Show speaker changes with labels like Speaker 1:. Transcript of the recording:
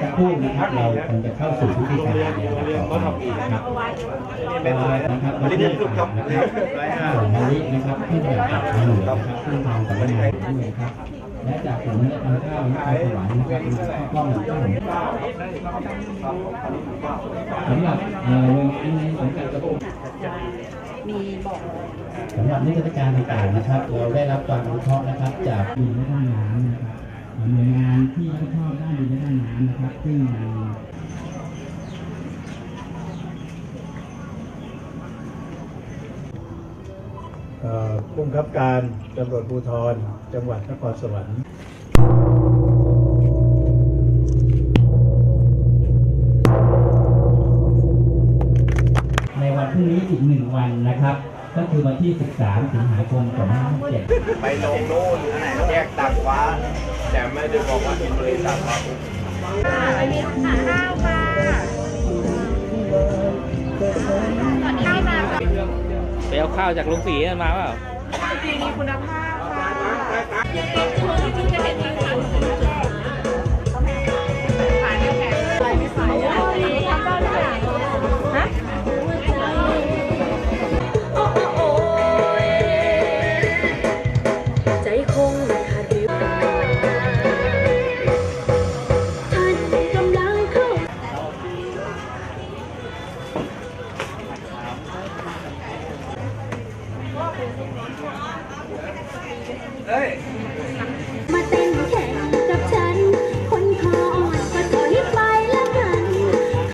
Speaker 1: สักครู่นะครับเราคงจะเข้าสู่พิธีการในลำดับต่อไปนะครับนะครับวันนี้นะครับข้าวมะลินะครับที่แบบอัดหนุนะครับซึ่งทางสำนักงานด้วยครับ และจากผมได้ทำข้าวนี้ไปถวายนะครับข้าวกล้องข้าวหมูสำหรับเอ่อหน่วยงานนสังกัดกระ สำหรับนิทรรศการต่างๆนะครับ เราได้รับความอนุเคราะห์นะครับจากดินและด้านน้ำนะครับหน่วยงานที่รับผิดชอบด้านดินและด้านน้ำนะครับ ซึ่ง
Speaker 2: ผู้บังคับการตำรวจภูธรจังหวัดนครสวรรค์
Speaker 1: ในวันพรุ่งนี้อีกหนึ่งวันนะครับ ก็คือวันที่ 13 สิงหาคม2567
Speaker 3: ไปลงโน่นแยกตากฟ้า แต่ไม่ได้บอกว่าเป็นบริษัทเรา
Speaker 4: ไปมีข้าวค่ะข้าวนา
Speaker 5: ไปเอาข้าวจากลุงศรีนั่นมาเปล่า
Speaker 4: ดีมีคุณภาพค่ะจะ
Speaker 3: เฮ้ย